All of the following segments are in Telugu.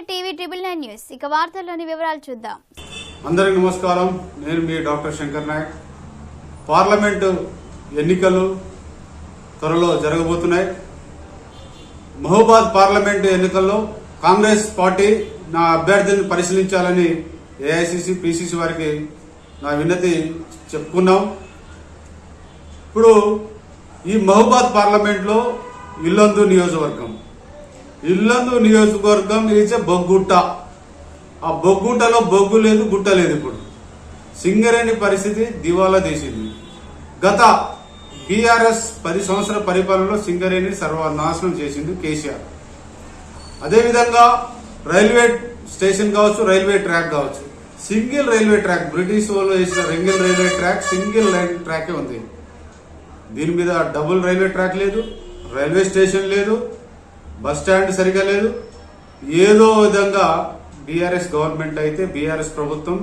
ఇక వార్తల్లోని వివరాలు చూద్దాం. అందరికి నమస్కారం. నేను మీ డాక్టర్ శంకర్ నాయక్. పార్లమెంటు ఎన్నికలు త్వరలో జరగబోతున్నాయి. మహబూబాద్ పార్లమెంటు ఎన్నికల్లో కాంగ్రెస్ పార్టీ నా అభ్యర్థిని పరిశీలించాలని ఏఐసిసి పిసిసి వారికి నా విన్నతి చెప్పుకున్నాం. ఇప్పుడు ఈ మహబూబాద్ పార్లమెంట్లో ఇల్లందు నియోజకవర్గం. ఇల్లందు నియోజకవర్గం ఈజ్ బొగ్గుట్ట. ఆ బొగ్గుట్టలో బొగ్గు లేదు గుట్ట లేదు ఇప్పుడు. సింగరేణి పరిస్థితి దివాలా తీసింది. గత బీఆర్ఎస్ పది సంవత్సరాల పరిపాలనలో సింగరేణి సర్వనాశనం చేసింది కేసీఆర్. అదేవిధంగా రైల్వే స్టేషన్ కావచ్చు రైల్వే ట్రాక్ కావచ్చు. సింగిల్ రైల్వే ట్రాక్ బ్రిటిష్ వాళ్ళు వేసిన single railway track single railway trachea ఉంది. దీని మీద డబుల్ రైల్వే ట్రాక్ లేదు రైల్వే స్టేషన్ లేదు బస్ స్టాండ్ సరిగా లేదు. ఏదో విధంగా బీఆర్ఎస్ గవర్నమెంట్ అయితే బీఆర్ఎస్ ప్రభుత్వం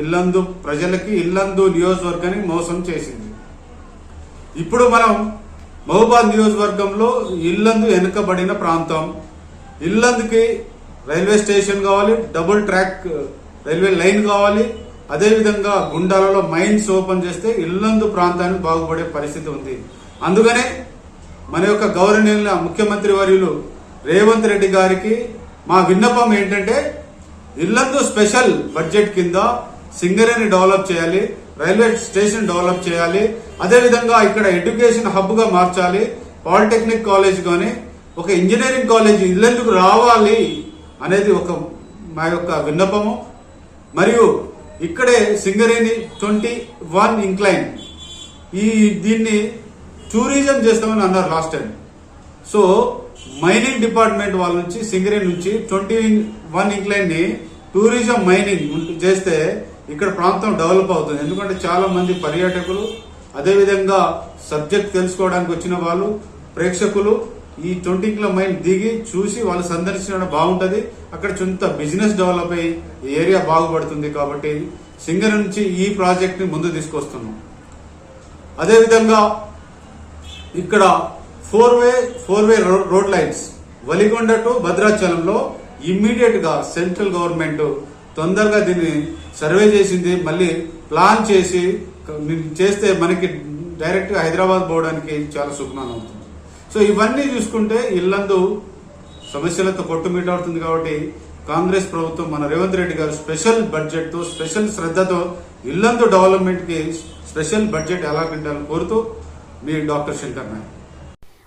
ఇల్లందు ప్రజలకి ఇల్లందు నియోజకవర్గాన్ని మోసం చేసింది. ఇప్పుడు మనం మహబూబాద్ నియోజకవర్గంలో ఇల్లందు వెనుకబడిన ప్రాంతం. ఇల్లందుకి రైల్వే స్టేషన్ కావాలి డబుల్ ట్రాక్ రైల్వే లైన్ కావాలి. అదేవిధంగా గుండాలలో మైన్స్ ఓపెన్ చేస్తే ఇల్లందు ప్రాంతానికి బాగుపడే పరిస్థితి ఉంది. అందుకనే మన యొక్క గౌరవనీయుల ముఖ్యమంత్రి వర్యులు రేవంత్ రెడ్డి గారికి మా విన్నపం ఏంటంటే ఇల్లందు స్పెషల్ బడ్జెట్ కింద సింగరేని డెవలప్ చేయాలి రైల్వే స్టేషన్ డెవలప్ చేయాలి అదేవిధంగా ఇక్కడ ఎడ్యుకేషన్ హబ్గా మార్చాలి పాలిటెక్నిక్ కాలేజ్ కానీ ఒక ఇంజనీరింగ్ కాలేజ్ ఇల్లెందుకు రావాలి అనేది ఒక మా యొక్క విన్నపము. మరియు ఇక్కడే సింగరేణి ట్వంటీ వన్ ఇంక్లైన్ ఈ దీన్ని టూరిజం చేస్తామని అన్నారు last time. So mining department వాళ్ళ నుంచి సింగరేణి నుంచి ట్వంటీ వన్ ఇంక్లైన్ని టూరిజం మైనింగ్ చేస్తే ఇక్కడ ప్రాంతం డెవలప్ అవుతుంది. ఎందుకంటే చాలా మంది పర్యాటకులు అదేవిధంగా సబ్జెక్ట్ తెలుసుకోవడానికి వచ్చిన వాళ్ళు ప్రేక్షకులు ఈ ట్వంటీ కిలో మైన్ దిగి చూసి వాళ్ళు సందర్శించడం బాగుంటుంది. అక్కడ కొంత బిజినెస్ డెవలప్ అయ్యి ఏరియా బాగుపడుతుంది కాబట్టి సింగర్ నుంచి ఈ ప్రాజెక్ట్ని ముందు తీసుకొస్తున్నాం. అదేవిధంగా ఇక్కడ ఫోర్ వే ఫోర్ వే రో- రోడ్ లైన్స్ వలిగొండ టు భద్రాచలంలో ఇమ్మీడియట్గా సెంట్రల్ గవర్నమెంట్ తొందరగా దీన్ని సర్వే చేసింది. మళ్ళీ ప్లాన్ చేసి చేస్తే మనకి డైరెక్ట్గా హైదరాబాద్ పోవడానికి చాలా సుఖమానం అవుతుంది సో ఇవన్నీ చూసుకుంటే ఇల్లందు సమస్యలతో కొట్టుమిటాడుతుంది కాబట్టి కాంగ్రెస్ ప్రభుత్వం మన రేవంత్ రెడ్డి గారు స్పెషల్ బడ్జెట్తో స్పెషల్ శ్రద్ధతో ఇల్లందు డెవలప్మెంట్కి స్పెషల్ బడ్జెట్ ఎలా పెట్టాలని కోరుతూ మీ డాక్టర్ శంకర్ నాయక్.